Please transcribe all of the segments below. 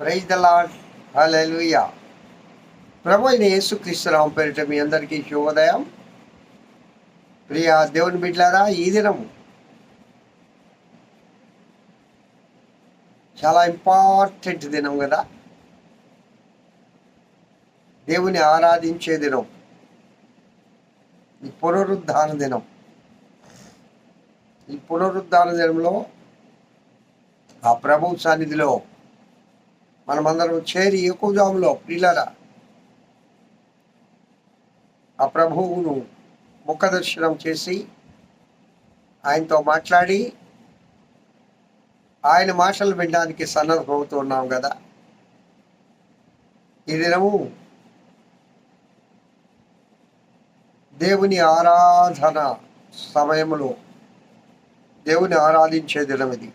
Praise the Lord hallelujah. ప్రభు అయిన యేసుక్రీస్తురావు పేరిట మీ అందరికీ శుభోదయం. ప్రియ దేవుని బిడ్డారా ఈ దినము చాలా ఇంపార్టెంట్ దినం కదా. దేవుని ఆరాధించే దినం. ఈ పునరుద్ధాన దినం. ఈ పునరుద్ధాన దినంలో ఆ ప్రభు సన్నిధిలో మనమందరం చేరి ఎక్కువ జాములో ఆ ప్రభువును ముఖదర్శనం చేసి ఆయనతో మాట్లాడి ఆయన మాటలు వినడానికి సన్నద్ధమవుతున్నాం కదా. ఈ దినము దేవుని ఆరాధన సమయంలో దేవుని ఆరాధించే దినం ఇది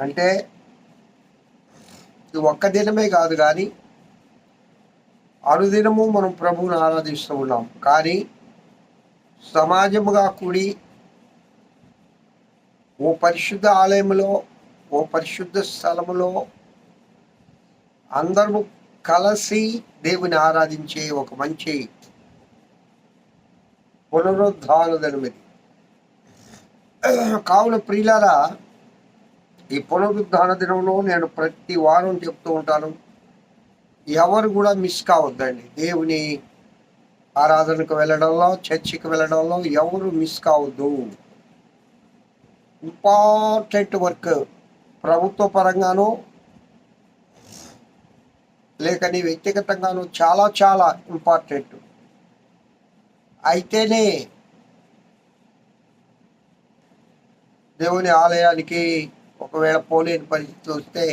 అంటే ఇది ఒక్క దినమే కాదు కానీ అనుదినము మనం ప్రభువుని ఆరాధిస్తూ ఉన్నాం. కానీ సమాజముగా కూడి ఓ పరిశుద్ధ ఆలయంలో ఓ పరిశుద్ధ స్థలములో అందరము కలిసి దేవుని ఆరాధించే ఒక మంచి పునరుద్ధాన కావున ప్రియులారా ఈ పునరుద్ధాన దినంలో నేను ప్రతి వారం చెప్తూ ఉంటాను. ఎవరు కూడా మిస్ కావద్దండి. దేవుని ఆరాధనకు వెళ్ళడంలో చర్చికి వెళ్ళడంలో ఎవరు మిస్ కావద్దు. ఇంపార్టెంట్ వర్క్ ప్రభుత్వ పరంగాను లేక నీ వ్యక్తిగతంగాను చాలా చాలా ఇంపార్టెంట్ అయితేనే దేవుని ఆలయానికి ఒకవేళ పోలేని పరిస్థితి వస్తే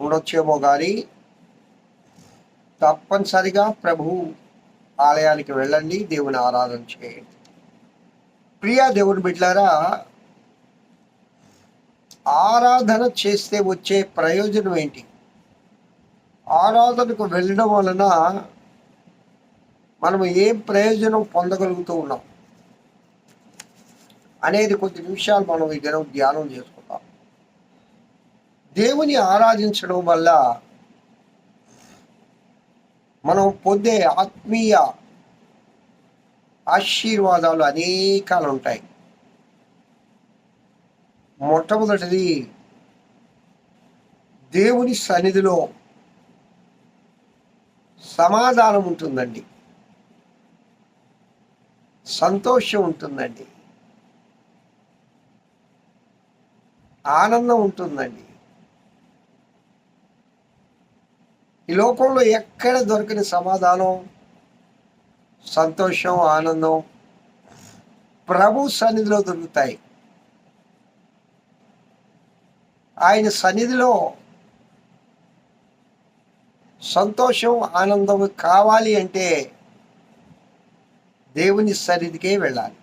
ఉండొచ్చేమో కానీ తప్పనిసరిగా ప్రభు ఆలయానికి వెళ్ళండి దేవుని ఆరాధన చేయండి. ప్రియా దేవుని బిడ్డారా ఆరాధన చేస్తే వచ్చే ప్రయోజనం ఏంటి? ఆరాధనకు వెళ్ళడం వలన మనం ఏం ప్రయోజనం పొందగలుగుతూ ఉన్నాం? అనేది కొద్ది నిమిషాలు మనం ఈ దినం ధ్యానం చేసుకుందాం. దేవుని ఆరాధించడం వల్ల మనం పొందే ఆత్మీయ ఆశీర్వాదాలు అనేకాలు ఉంటాయి. మొట్టమొదటిది దేవుని సన్నిధిలో సమాధానం ఉంటుందండి. సంతోషం ఉంటుందండి. ఆనందం ఉంటుందండి. ఈ లోకంలో ఎక్కడ దొరకని సమాధానం? సంతోషం ఆనందం ప్రభు సన్నిధిలో దొరుకుతాయి. ఆయన సన్నిధిలో సంతోషం ఆనందం కావాలి అంటే దేవుని సన్నిధికే వెళ్ళాలి.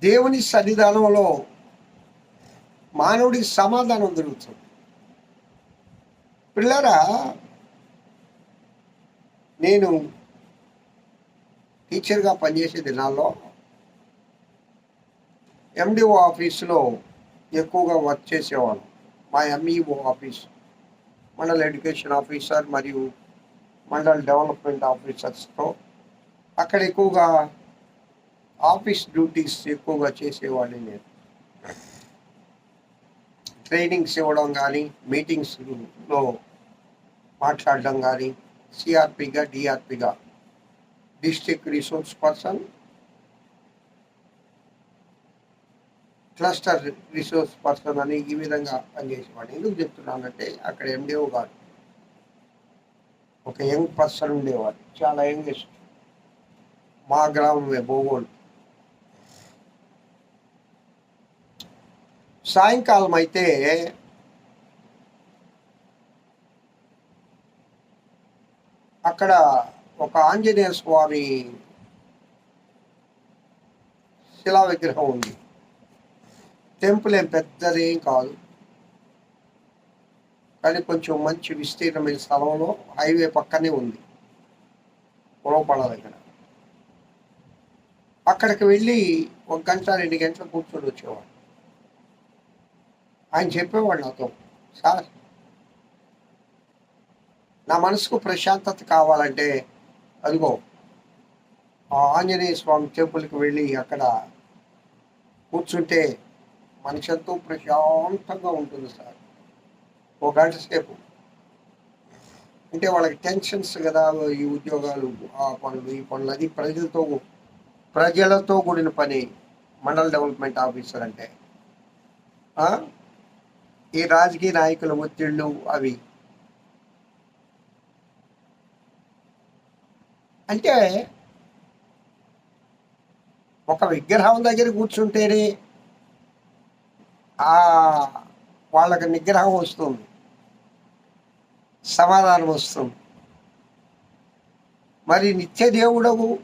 దేవుని సన్నిధానంలో మానవుడికి సమాధానం దొరుకుతుంది. పిల్లరా నేను టీచర్గా పనిచేసే దినాల్లో ఎండిఓ ఆఫీస్లో ఎక్కువగా వర్క్ చేసేవాళ్ళం. మా MEO office mandal education officer మరియు మండల్ డెవలప్మెంట్ ఆఫీసర్స్తో అక్కడ ఎక్కువగా ఆఫీస్ డ్యూటీస్ ఎక్కువగా చేసేవాడిని నేను. ట్రైనింగ్స్ ఇవ్వడం కానీ మీటింగ్స్లో మాట్లాడడం కానీ సిఆర్పిగా డిఆర్పిగా district resource person cluster resource person అని ఈ విధంగా పనిచేసేవాడు ఎందుకు చెప్తున్నానంటే అక్కడ ఎండిఓ గారు ఒక యంగ్ పర్సన్ ఉండేవాడు చాలా యంగెస్ట్ మా గ్రామమే బోగోళ్ళు సాయంకాలం అయితే అక్కడ ఒక ఆంజనేయ స్వామి శిలా విగ్రహం ఉంది. టెంపుల్ ఏం పెద్దదేం కాదు. కానీ కొంచెం మంచి విస్తీర్ణమైన స్థలంలో హైవే పక్కనే ఉంది. పొలవపడ దగ్గర. అక్కడికి వెళ్ళి ఒక గంట రెండు గంటలు కూర్చొని వచ్చేవాడు. ఆయన చెప్పేవాడు నాతో. సార్ నా మనసుకు ప్రశాంతత కావాలంటే అదిగో ఆంజనేయ స్వామి టెంపుల్కి వెళ్ళి అక్కడ కూర్చుంటే మనసు ఎంతో ప్రశాంతంగా ఉంటుంది సార్. ఒక గంట సేపు. అంటే వాళ్ళకి టెన్షన్స్ కదా ఈ ఉద్యోగాలు ఆ పనులు ఈ పనులు అది ప్రజలతో ప్రజలతో కూడిన పని మండల డెవలప్మెంట్ ఆఫీసర్ అంటే. ఈ రాజకీయ నాయకుల ఒత్తిళ్ళు అవి. అంటే ఒక విగ్రహం దగ్గర కూర్చుంటేనే ఆ వాళ్ళకి నిగ్రహం వస్తుంది. సమాధానం వస్తుంది. మరి నిత్య దేవుడవు.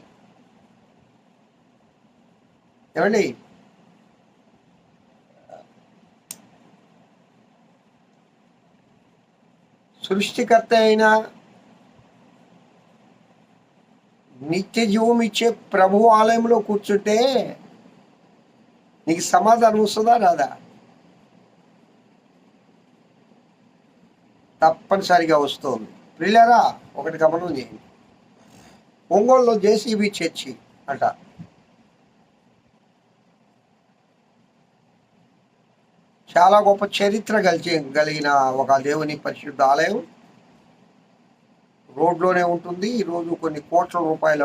ఏమండి? సృష్టికర్త అయిన నిత్య జీవం ఇచ్చే ప్రభు ఆలయంలో కూర్చుంటే నీకు సమాధానం వస్తుందా రాదా? తప్పనిసరిగా వస్తుంది. ప్రియులరా ఒకటి గమనం చేయండి. ఒంగోలులో జేసీబీ చర్చి అంట. చాలా గొప్ప చరిత్ర కలిసి కలిగిన ఒక దేవుని పరిశుద్ధ ఆలయం. రోడ్లోనే ఉంటుంది. ఈరోజు కొన్ని కోట్ల రూపాయల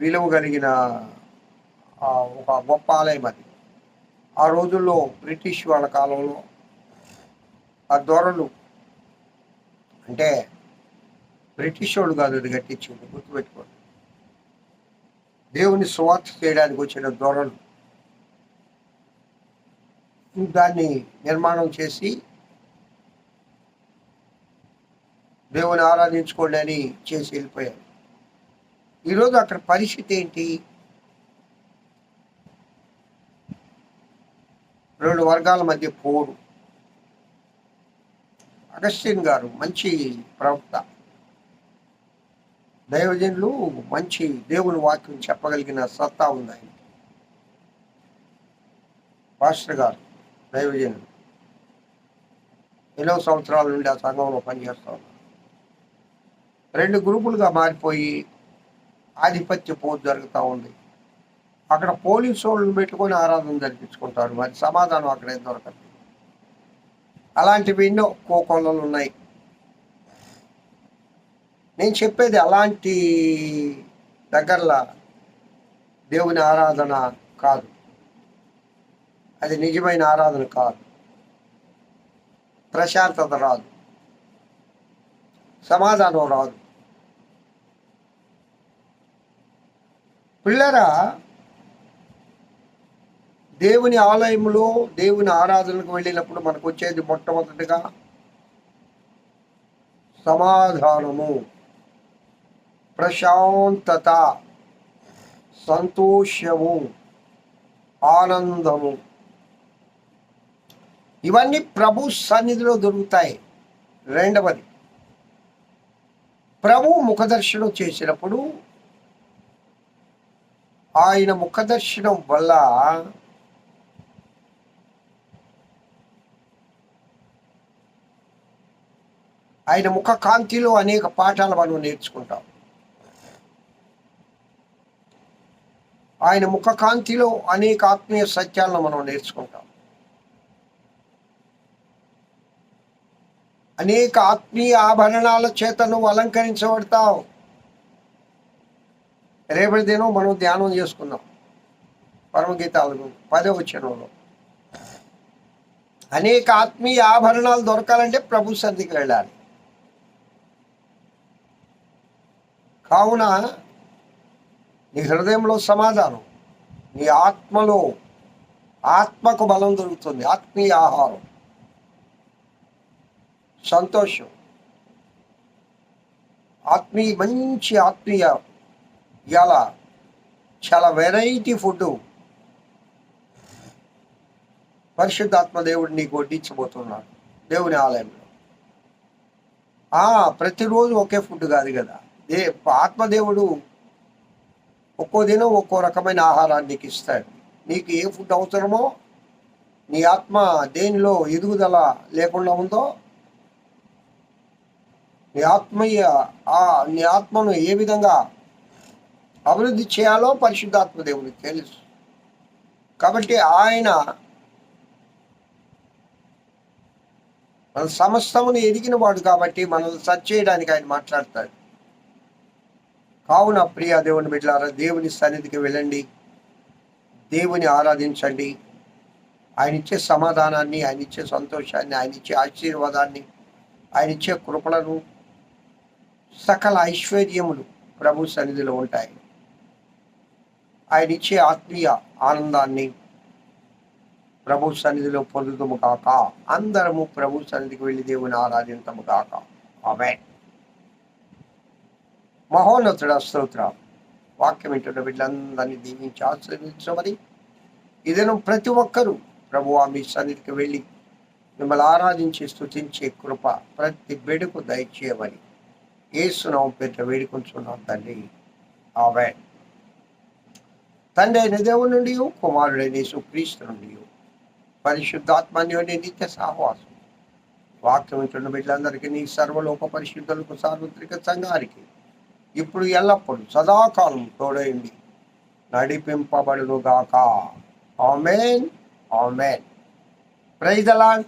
విలువ కలిగిన ఒక గొప్ప ఆలయం అది. ఆ రోజుల్లో బ్రిటిష్ వాళ్ళ కాలంలో ఆ దొరలు అంటే బ్రిటిష్ వాళ్ళు కాదు అది కట్టించింది గుర్తుపెట్టుకోండి. దేవుని స్వార్థ చేయడానికి వచ్చిన దొరలు దాన్ని నిర్మాణం చేసి దేవుని ఆరాధించుకోండి అని చేసి వెళ్ళిపోయారు. ఈరోజు అక్కడ పరిస్థితి ఏంటి? రెండు వర్గాల మధ్య పోరు. అగస్టిన్ గారు మంచి ప్రవక్త. దైవజనులు మంచి దేవుని వాక్యం చెప్పగలిగిన సత్తా ఉంది ఆయన పాస్టర్ గారు. దైవజనులు ఎన్నో సంవత్సరాల నుండి ఆ సంఘంలో పనిచేస్తా. ఉన్నారు రెండు గ్రూపులుగా మారిపోయి ఆధిపత్య పోరు జరుగుతూ ఉంది. అక్కడ పోలీసు వాళ్ళని పెట్టుకొని ఆరాధన జరిపించుకుంటారు. మరి సమాధానం అక్కడే దొరకదు. అలాంటివి ఎన్నో కోకొల్లలు ఉన్నాయి. నేను చెప్పేది అలాంటి దగ్గరలా దేవుని ఆరాధన కాదు. అది నిజమైన ఆరాధన కాదు. ప్రశాంతత రాదు. సమాధానం రాదు. పిల్లరా దేవుని ఆలయంలో దేవుని ఆరాధనకు వెళ్ళినప్పుడు మనకు వచ్చేది మొట్టమొదటిగా సమాధానము. ప్రశాంతత సంతోషము ఆనందము. ఇవన్నీ ప్రభు సన్నిధిలో దొరుకుతాయి. రెండవది ప్రభు ముఖదర్శనం చేసినప్పుడు ఆయన ముఖదర్శనం వల్ల ఆయన ముఖ కాంతిలో అనేక పాఠాలు మనం నేర్చుకుంటాం. ఆయన ముఖ కాంతిలో అనేక ఆత్మీయ సత్యాలను మనం నేర్చుకుంటాం. అనేక ఆత్మీయ ఆభరణాల చేత నువ్వు అలంకరించబడతావు. రేపటి దినం మనం ధ్యానం చేసుకున్నాం పరమగీతాలు పదే వచ్చినంలో అనేక ఆత్మీయ ఆభరణాలు దొరకాలంటే ప్రభు సన్నిధికి వెళ్ళాలి. కావున నీ హృదయంలో సమాధానం నీ ఆత్మలో ఆత్మకు బలం దొరుకుతుంది ఆత్మీయ ఆహారం. సంతోషం. ఆత్మీయ మంచి ఆత్మీయ ఇలా చాలా వెరైటీ ఫుడ్ పరిశుద్ధాత్మ దేవుడు నీకు వడ్డించబోతున్నాడు దేవుని ఆలయంలో. ప్రతిరోజు ఒకే ఫుడ్ కాదు కదా. దే ఆత్మదేవుడు ఒక్కో దినం ఒక్కో రకమైన ఆహారాన్ని నీకు ఇస్తాడు. నీకు ఏ ఫుడ్ అవసరమో నీ ఆత్మ దేనిలో ఎదుగుదల లేకుండా ఉందో నీ ఆత్మీయ ఆ నీ ఆత్మను ఏ విధంగా అభివృద్ధి చేయాలో పరిశుద్ధాత్మ దేవునికి తెలుసు. కాబట్టి ఆయన మన సమస్తమును ఎదిగిన వాడు కాబట్టి మనల్ని సర్చ్ చేయడానికి ఆయన మాట్లాడతాడు. కావున ప్రియ దేవుని బిడ్డలారా దేవుని సన్నిధికి వెళ్ళండి. దేవుని ఆరాధించండి. ఆయన ఇచ్చే సమాధానాన్ని ఆయన ఇచ్చే సంతోషాన్ని ఆయన ఇచ్చే ఆశీర్వాదాన్ని ఆయన ఇచ్చే కృపలను సకల ఐశ్వర్యములు ప్రభు సన్నిధిలో ఉంటాయి. ఆయన ఇచ్చే ఆత్మీయ ఆనందాన్ని ప్రభు సన్నిధిలో పొందుతుము కాక అందరము ప్రభు సన్నిధికి వెళ్ళి దేవుని ఆరాధించము కాక ఆమె మహోన్నతుడ స్తోత్ర. వాక్యం వింటున్న వీళ్ళందరినీ దీవించి ఆశ్రయించమని ఇదేను ప్రతి ఒక్కరూ ప్రభు మీ సన్నిధికి వెళ్ళి మిమ్మల్ని ఆరాధించి స్థుతించే కృప ప్రతి బిడుకు దయచేయమని ఏసునాం పేట వేడుకుంటున్నాం తండ్రి. ఆమె తండ్రి అయిన దేవుడి నుండి కుమారుడైన యేసుక్రీస్తు నుండి పరిశుద్ధాత్మని నిత్య సహవాసం. వాక్యం వింటున్న బిడ్డలందరికీ నీ సర్వలోక పరిశుద్ధులకు సార్వత్రిక సంఘానికి ఇప్పుడు ఎల్లప్పుడూ సదాకాలం తోడైంది నడిపింపబడుగాక amen. Amen. Praise the Lord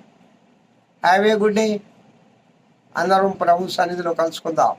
have a good day. అందరం ప్రభు సన్నిధిలో కలుసుకుందాం.